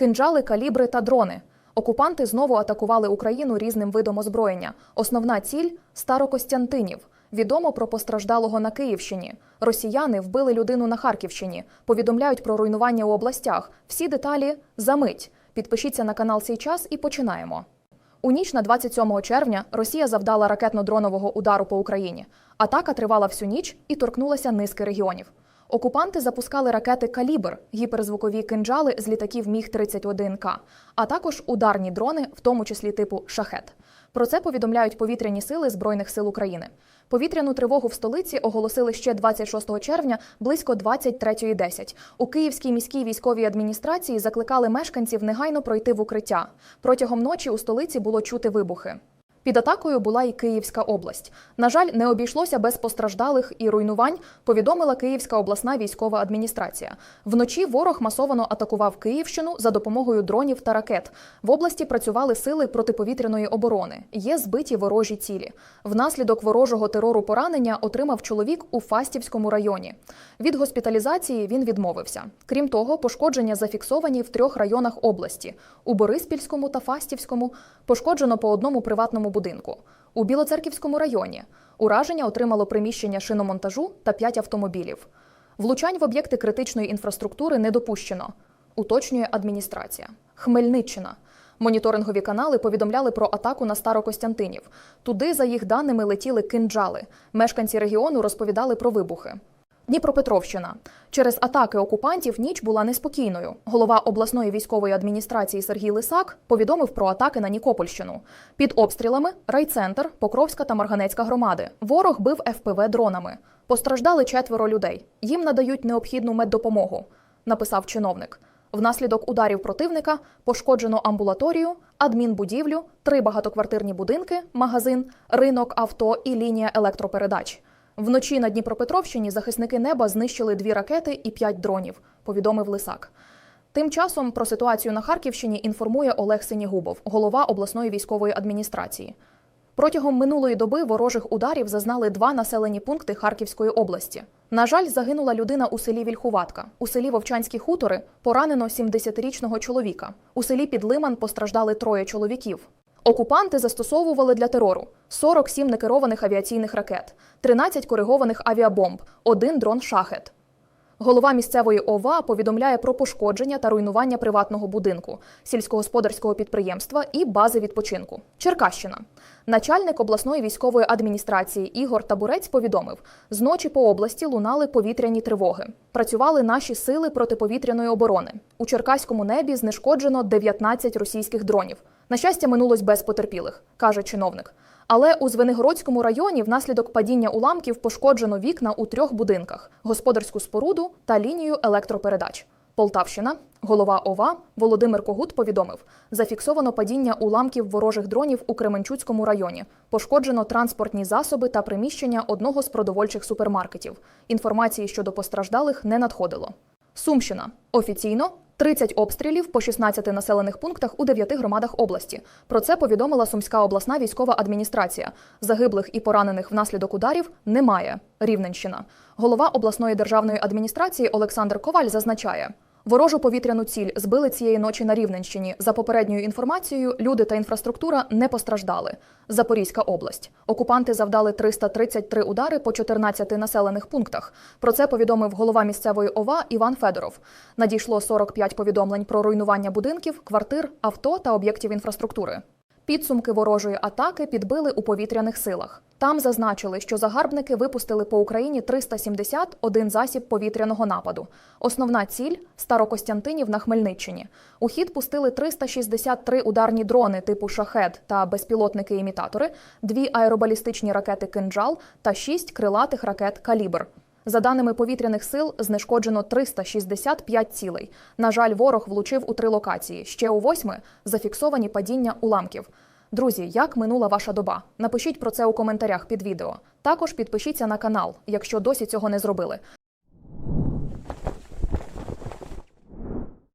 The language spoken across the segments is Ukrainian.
кинджали, калібри та дрони. Окупанти знову атакували Україну різним видом озброєння. Основна ціль Старокостянтинів. Відомо про постраждалого на Київщині. Росіяни вбили людину на Харківщині. Повідомляють про руйнування у областях. Всі деталі за мить. Підпишіться на канал «Сей час» і починаємо. У ніч на 27 червня Росія завдала ракетно-дронового удару по Україні. Атака тривала всю ніч і торкнулася низки регіонів. Окупанти запускали ракети Калібр, гіперзвукові кинджали з літаків Міг-31К, а також ударні дрони, в тому числі типу Шахет. Про це повідомляють повітряні сили Збройних сил України. Повітряну тривогу в столиці оголосили ще 26 червня близько 23.10. У Київській міській військовій адміністрації закликали мешканців негайно пройти в укриття. Протягом ночі у столиці було чути вибухи. Під атакою була і Київська область. На жаль, не обійшлося без постраждалих і руйнувань, повідомила Київська обласна військова адміністрація. Вночі ворог масово атакував Київщину за допомогою дронів та ракет. В області працювали сили протиповітряної оборони. Є збиті ворожі цілі. Внаслідок ворожого терору поранення отримав чоловік у Фастівському районі. Від госпіталізації він відмовився. Крім того, пошкодження зафіксовані в трьох районах області: у Бориспільському та Фастівському пошкоджено по одному приватному будинку. У Білоцерківському районі ураження отримало приміщення шиномонтажу та п'ять автомобілів. Влучань в об'єкти критичної інфраструктури не допущено, уточнює адміністрація. Хмельниччина. Моніторингові канали повідомляли про атаку на Старокостянтинів. Туди, за їх даними, летіли кинджали. Мешканці регіону розповідали про вибухи. Дніпропетровщина. Через атаки окупантів ніч була неспокійною. Голова обласної військової адміністрації Сергій Лисак повідомив про атаки на Нікопольщину. Під обстрілами райцентр, Покровська та Марганецька громади. Ворог бив ФПВ дронами. Постраждали четверо людей. Їм надають необхідну меддопомогу, написав чиновник. Внаслідок ударів противника пошкоджено амбулаторію, адмінбудівлю, три багатоквартирні будинки, магазин, ринок авто і лінія електропередач. Вночі на Дніпропетровщині захисники неба знищили дві ракети і п'ять дронів, повідомив Лисак. Тим часом про ситуацію на Харківщині інформує Олег Синігубов, голова обласної військової адміністрації. Протягом минулої доби ворожих ударів зазнали два населені пункти Харківської області. На жаль, загинула людина у селі Вільхуватка. У селі Вовчанські хутори поранено 70-річного чоловіка. У селі Підлиман постраждали троє чоловіків. Окупанти застосовували для терору 47 некерованих авіаційних ракет, 13 коригованих авіабомб, один дрон шахет. Голова місцевої ОВА повідомляє про пошкодження та руйнування приватного будинку, сільськогосподарського підприємства і бази відпочинку. Черкащина. Начальник обласної військової адміністрації Ігор Табурець повідомив: зночі по області лунали повітряні тривоги. Працювали наші сили протиповітряної оборони. У черкаському небі знешкоджено 19 російських дронів. На щастя, минулось без потерпілих, каже чиновник. Але у Звенигородському районі внаслідок падіння уламків пошкоджено вікна у трьох будинках, господарську споруду та лінію електропередач. Полтавщина, голова ОВА Володимир Когут повідомив: зафіксовано падіння уламків ворожих дронів у Кременчуцькому районі. Пошкоджено транспортні засоби та приміщення одного з продовольчих супермаркетів. Інформації щодо постраждалих не надходило. Сумщина офіційно 30 обстрілів по 16 населених пунктах у 9 громадах області. Про це повідомила Сумська обласна військова адміністрація. Загиблих і поранених внаслідок ударів немає. Рівненщина. Голова обласної державної адміністрації Олександр Коваль зазначає. Ворожу повітряну ціль збили цієї ночі на Рівненщині. За попередньою інформацією, люди та інфраструктура не постраждали. Запорізька область. Окупанти завдали 333 удари по 14 населених пунктах. Про це повідомив голова місцевої ОВА Іван Федоров. Надійшло 45 повідомлень про руйнування будинків, квартир, авто та об'єктів інфраструктури. Підсумки ворожої атаки підбили у повітряних силах. Там зазначили, що загарбники випустили по Україні 371 засіб повітряного нападу. Основна ціль Старокостянтинів на Хмельниччині. У хід пустили 363 ударні дрони типу шахет та безпілотники-імітатори, дві аеробалістичні ракети Кинджал та шість крилатих ракет Калібр. За даними повітряних сил, знешкоджено 365 цілей. На жаль, ворог влучив у три локації. Ще у восьми зафіксовані падіння уламків. Друзі, як минула ваша доба? Напишіть про це у коментарях під відео. Також підпишіться на канал, якщо досі цього не зробили.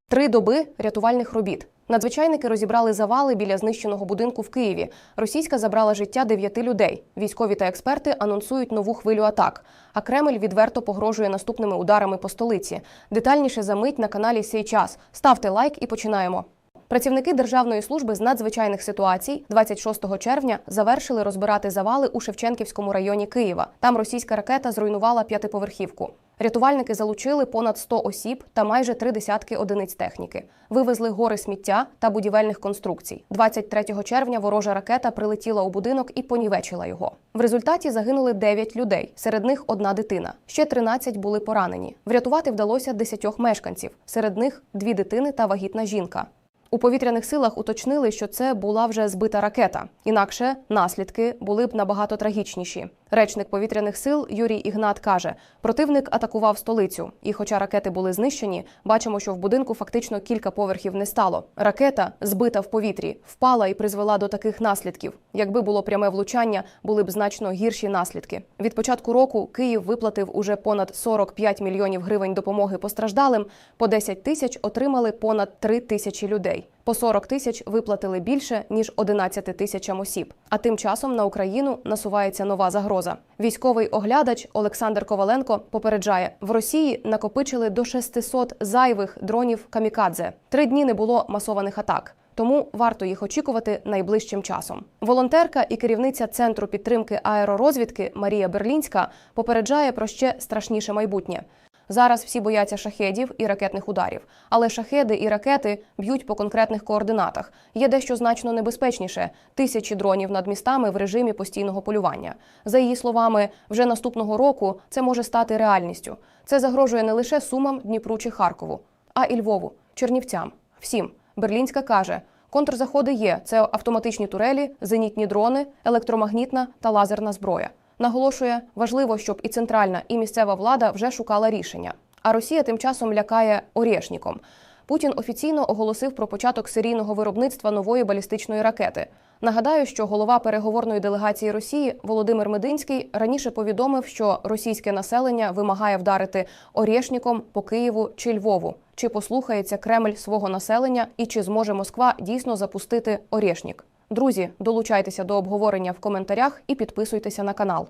Три доби рятувальних робіт. Надзвичайники розібрали завали біля знищеного будинку в Києві. Російська забрала життя дев'яти людей. Військові та експерти анонсують нову хвилю атак. А Кремль відверто погрожує наступними ударами по столиці. Детальніше за мить на каналі «Сей час». Ставте лайк і починаємо. Працівники Державної служби з надзвичайних ситуацій 26 червня завершили розбирати завали у Шевченківському районі Києва. Там російська ракета зруйнувала п'ятиповерхівку. Рятувальники залучили понад 100 осіб та майже три десятки одиниць техніки. Вивезли гори сміття та будівельних конструкцій. 23 червня ворожа ракета прилетіла у будинок і понівечила його. В результаті загинули 9 людей, серед них одна дитина. Ще 13 були поранені. Врятувати вдалося 10 мешканців, серед них дві дитини та вагітна жінка. У повітряних силах уточнили, що це була вже збита ракета. Інакше наслідки були б набагато трагічніші. Речник повітряних сил Юрій Ігнат каже: противник атакував столицю, і, хоча ракети були знищені, бачимо, що в будинку фактично кілька поверхів не стало. Ракета, збита в повітрі, впала і призвела до таких наслідків. Якби було пряме влучання, були б значно гірші наслідки. Від початку року Київ виплатив уже понад 45 мільйонів гривень допомоги постраждалим. По 10 тисяч отримали понад 3 тисячі людей. По 40 тисяч виплатили більше ніж 11 тисячам осіб. А тим часом на Україну насувається нова загроза. Військовий оглядач Олександр Коваленко попереджає: в Росії накопичили до 600 зайвих дронів камікадзе. Три дні не було масованих атак. Тому варто їх очікувати найближчим часом. Волонтерка і керівниця центру підтримки аеророзвідки Марія Берлінська попереджає про ще страшніше майбутнє. Зараз всі бояться шахедів і ракетних ударів, але шахеди і ракети б'ють по конкретних координатах. Є дещо значно небезпечніше тисячі дронів над містами в режимі постійного полювання. За її словами, вже наступного року це може стати реальністю. Це загрожує не лише Сумам, Дніпру чи Харкову, а і Львову, Чернівцям. Всім Берлінська каже. Контрзаходи є: це автоматичні турелі, зенітні дрони, електромагнітна та лазерна зброя. Наголошує, важливо, щоб і центральна, і місцева влада вже шукала рішення. А Росія тим часом лякає орєшніком. Путін офіційно оголосив про початок серійного виробництва нової балістичної ракети. Нагадаю, що голова переговорної делегації Росії Володимир Мединський раніше повідомив, що російське населення вимагає вдарити орєшніком по Києву чи Львову. Чи послухається Кремль свого населення і чи зможе Москва дійсно запустити орєшнік? Друзі, долучайтеся до обговорення в коментарях і підписуйтеся на канал.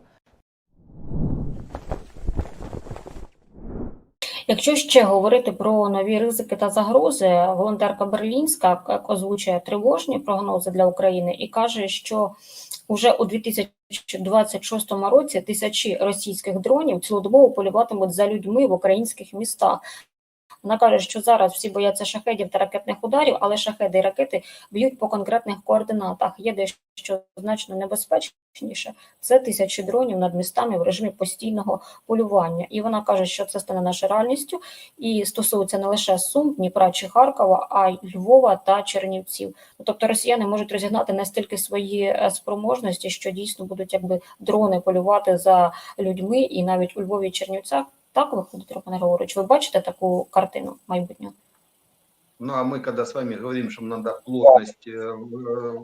Якщо ще говорити про нові ризики та загрози, волонтерка Берлінська озвучує тривожні прогнози для України і каже, що уже у 2026 році тисячі російських дронів цілодобово полюватимуть за людьми в українських містах. Вона каже, що зараз всі бояться шахедів та ракетних ударів, але шахеди і ракети б'ють по конкретних координатах. Є дещо значно небезпечніше. Це тисячі дронів над містами в режимі постійного полювання. І вона каже, що це стане нашою реальністю і стосується не лише Сум, Дніпра чи Харкова, а й Львова та Чернівців. Тобто росіяни можуть розігнати настільки свої е, спроможності, що дійсно будуть якби дрони полювати за людьми, і навіть у Львові і Чернівцях. Так виходить, Роман Григорович, ви бачите таку картину майбутнього? Ну а мы, когда с вами говорим, что надо плотность, э, э,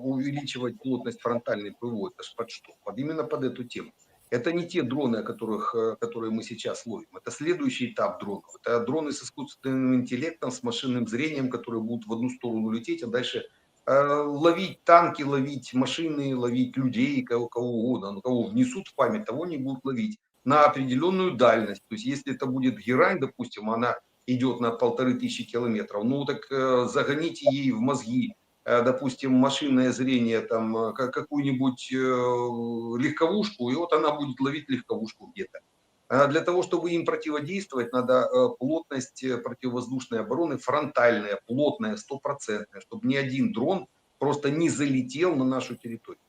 увеличивать плотность фронтальной ПВО, это ж под что? Под именно под эту тему. Это не те дроны, о которых, э, которые мы сейчас ловим. Это следующий этап дронов. Это дроны с искусственным интеллектом, с машинным зрением, которые будут в одну сторону лететь, а дальше ловить танки, ловить машины, ловить людей, кого, кого угодно. Ну, кого внесут в память, того не будут ловить на определенную дальность. То есть, если это будет герань, допустим, она идет на полторы тысячи километров, ну так э, загоните ей в мозги, э, допустим, машинное зрение, там э, ка- какую-нибудь э, легковушку, и вот она будет ловить легковушку где-то. А Для того, чтобы им противодействовать, надо э, плотность э, противовоздушной обороны фронтальная, плотная, стопроцентная, чтобы ни один дрон просто не залетел на нашу территорию.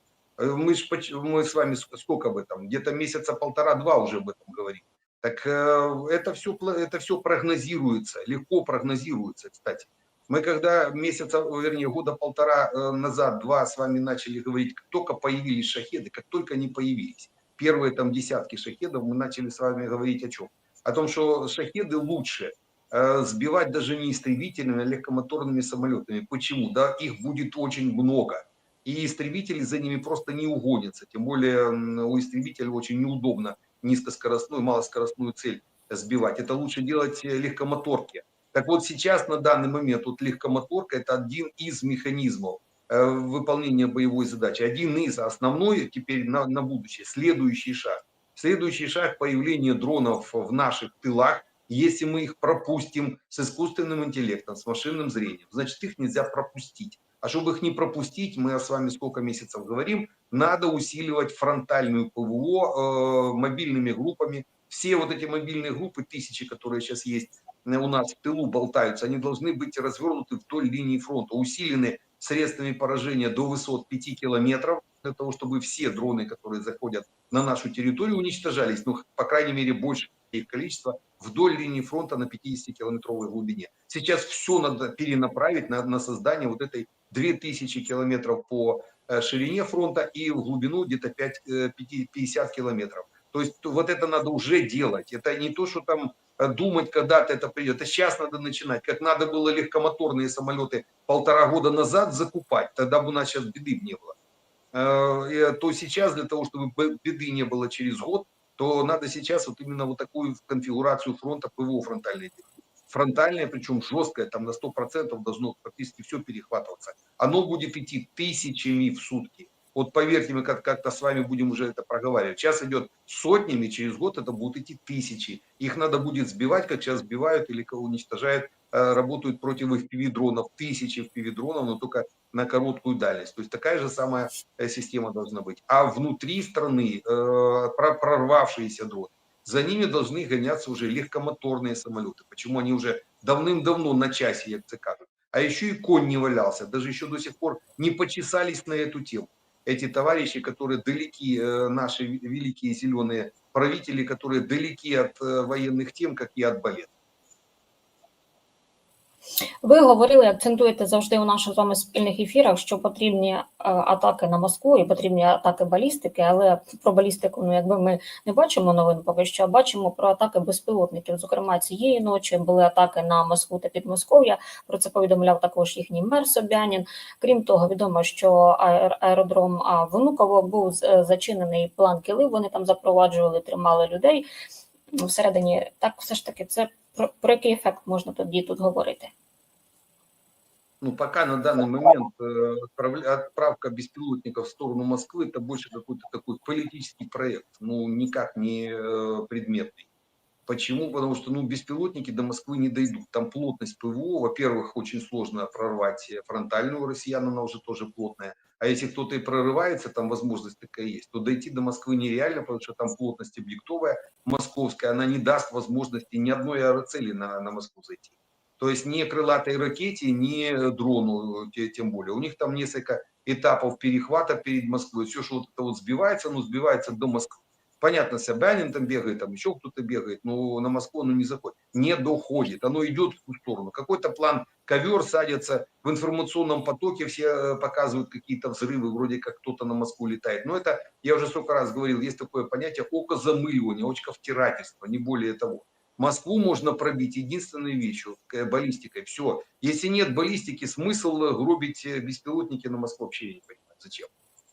Э, Мы, ж, мы с вами ск- сколько об этом? Где-то месяца полтора-два уже об этом говорим. Так э, это все, это все прогнозируется, легко прогнозируется, кстати. Мы когда месяца, вернее, года полтора э, назад, два с вами начали говорить, как только появились шахеды, как только они появились, первые там десятки шахедов, мы начали с вами говорить о чем? О том, что шахеды лучше сбивать даже не истребительными, а легкомоторными самолетами. Почему? Да, их будет очень много. И истребители за ними просто не угонятся. Тем более у истребителя очень неудобно низкоскоростную, малоскоростную цель сбивать. Это лучше делать э, легкомоторки. Так вот сейчас на данный момент вот легкомоторка это один из механизмов э, выполнения боевой задачи, один из основной теперь на, на будущее, следующий шаг. Следующий шаг появления дронов в наших тылах, если мы их пропустим с искусственным интеллектом, с машинным зрением, значит их нельзя пропустить. А чтобы их не пропустить, мы с вами сколько месяцев говорим, надо усиливать фронтальную ПВО э, мобильными группами. Все вот эти мобильные группы, тысячи, которые сейчас есть э, у нас в тылу болтаются, они должны быть развернуты вдоль линии фронта, усилены средствами поражения до высот 5 километров, для того, чтобы все дроны, которые заходят на нашу территорию, уничтожались, ну, по крайней мере, больше их количество вдоль линии фронта на 50-километровой глубине. Сейчас все надо перенаправить на, на создание вот этой 2000 километров по э, ширине фронта и в глубину где-то 5, э, 50 километров. То есть вот это надо уже делать. Это не то, что там э, думать, когда-то это придет. Это сейчас надо начинать. Как надо было легкомоторные самолеты полтора года назад закупать, тогда бы у нас сейчас беды б не было. Э, э, То сейчас для того, чтобы б- беды не было через год, то надо сейчас вот именно вот такую конфигурацию фронта ПВО фронтальной делать. Фронтальное, причем жесткое, там на 100% должно практически все перехватываться. Оно будет идти тысячами в сутки. Вот поверьте, мы как- как-то с вами будем уже это проговаривать. Сейчас идет сотнями, через год это будут идти тысячи. Их надо будет сбивать, как сейчас сбивают или кого уничтожают, э, работают против FPV-дронов, тысячи FPV-дронов, но только на короткую дальность. То есть такая же самая э, система должна быть. А внутри страны э, про- прорвавшиеся дроны, за ними должны гоняться уже легкомоторные самолеты. Почему они уже давным-давно на часе, як це кажуть. А еще и конь не валялся, даже еще до сих пор не почесались на эту тему. Эти товарищи, которые далеки, э, наши великие зеленые правители, которые далеки от э, военных тем, как и от балета. Ви говорили, акцентуєте завжди у наших з вами спільних ефірах, що потрібні е, атаки на Москву і потрібні атаки балістики, але про балістику, ну якби ми не бачимо новин поки що, бачимо про атаки безпілотників. Зокрема, цієї ночі були атаки на Москву та Підмосков'я. Про це повідомляв також їхній мер Собянін. Крім того, відомо, що аер- аеродром Внуково був е, зачинений план кили. Вони там запроваджували, тримали людей всередині. Так, все ж таки, це про, про який ефект можна тоді тут говорити? Ну, пока на данный момент э, отправля- отправка беспилотников в сторону Москвы это больше какой-то такой политический проект, ну, никак не э, предметный. Почему? Потому что ну, беспилотники до Москвы не дойдут. Там плотность ПВО, во-первых, очень сложно прорвать э, фронтальную у россиян, она уже тоже плотная. А если кто-то и прорывается, там возможность такая есть, то дойти до Москвы нереально, потому что там плотность объектовая московская, она не даст возможности ни одной аэроцели на, на Москву зайти. То есть не крылатой ракете, не дрону, те- тем более. У них там несколько этапов перехвата перед Москвой. Все, что вот это вот сбивается, ну, сбивается до Москвы. Понятно, Собянин там бегает, там еще кто-то бегает, но на Москву оно не заходит. Не доходит, оно идет в ту сторону. Какой-то план, ковер садится, в информационном потоке все э, показывают какие-то взрывы, вроде как кто-то на Москву летает. Но это, я уже столько раз говорил, есть такое понятие окозамыливания, очковтирательство, не более того. Москву можно пробить единственной вещью, э, баллистикой. Все. Если нет баллистики, смысл э, гробить беспилотники на Москву вообще я не понимаю. Зачем?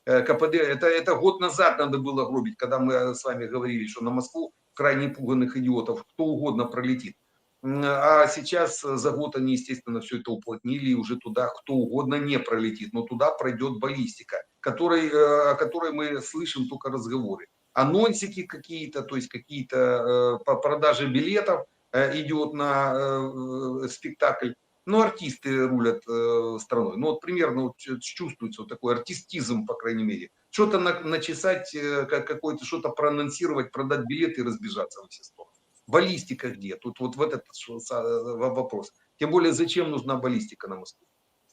Э, КПД, это, это год назад надо было гробить, когда мы э, с вами говорили, что на Москву крайне пуганных идиотов кто угодно пролетит. А сейчас э, за год они, естественно, все это уплотнили, и уже туда кто угодно не пролетит, но туда пройдет баллистика, которой, э, о которой мы слышим только разговоры анонсики какие-то, то есть какие-то по продаже билетов идет на спектакль. Ну, артисты рулят э, страной. Ну, вот примерно вот чу- чувствуется вот такой артистизм, по крайней мере. Что-то на, начесать, э, как какое-то, что-то проанонсировать, продать билеты и разбежаться во все стороны. Баллистика где? Тут вот в этот вопрос. Тем более, зачем нужна баллистика на Москву?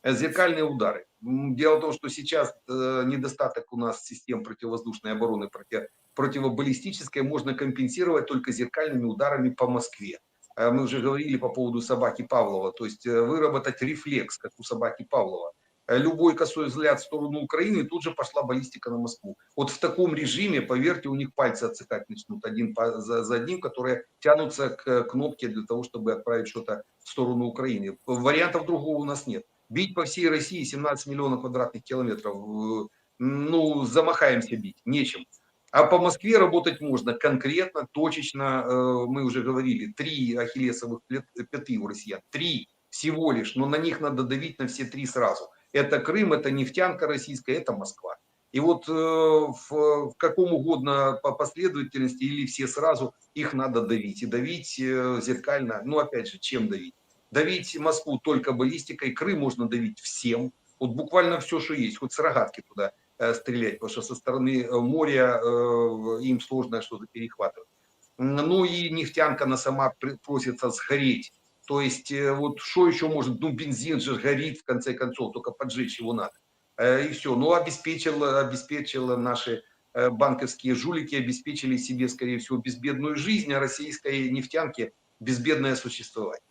Э, Зеркальные удары. Дело в том, что сейчас э, недостаток у нас систем противовоздушной обороны, против, противобаллистической можно компенсировать только зеркальными ударами по Москве. Э, Мы уже говорили по поводу собаки Павлова, то есть э, выработать рефлекс, как у собаки Павлова. Э, Любой косой взгляд в сторону Украины, тут же пошла баллистика на Москву. Вот в таком режиме, поверьте, у них пальцы отсыкать начнут один за, одним, которые тянутся к кнопке для того, чтобы отправить что-то в сторону Украины. Вариантов другого у нас нет. Бить по всей России 17 миллионов квадратных километров, э, ну, замахаемся бить, нечем. А по Москве работать можно конкретно, точечно. Э, Мы уже говорили, три ахиллесовых пят- пяты у россиян. Три всего лишь, но на них надо давить на все три сразу. Это Крым, это нефтянка российская, это Москва. И вот э, в, каком угодно по последовательности или все сразу, их надо давить. И давить э, зеркально, ну опять же, чем давить? Давить Москву только баллистикой, Крым можно давить всем. Вот буквально все, что есть, хоть с рогатки туда стрелять, потому что со стороны э, моря э, им сложно что-то перехватывать. Ну и нефтянка, она сама просится сгореть. То есть э, вот что еще может, ну бензин же горит в конце концов, только поджечь его надо. Э, И все. Ну обеспечил, обеспечил наши э, банковские жулики, обеспечили себе, скорее всего, безбедную жизнь, а российской нефтянке безбедное существование.